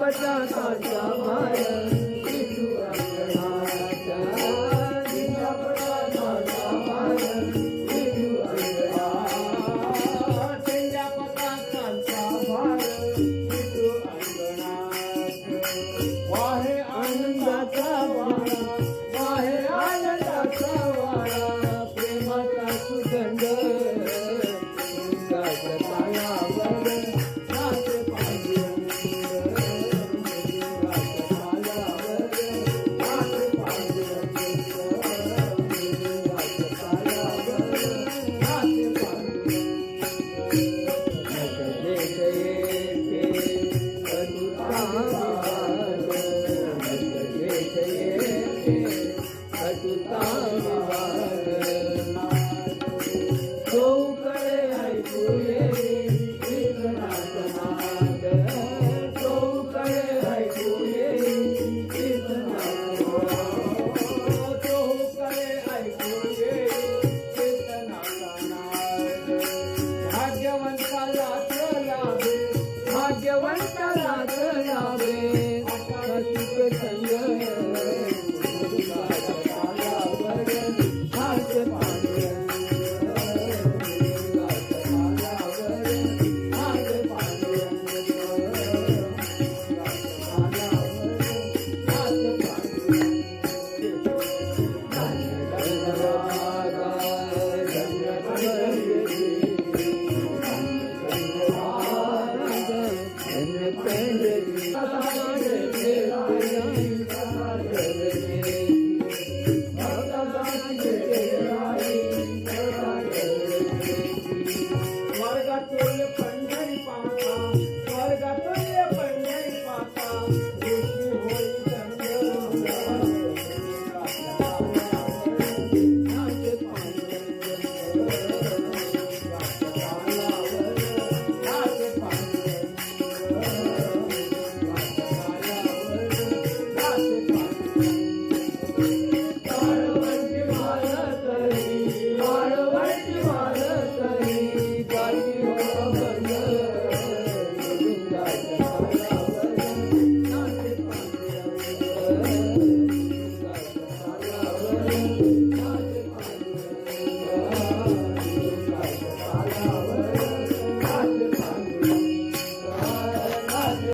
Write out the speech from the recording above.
पताकाचा Bharat Hindu Thank you. Thank you.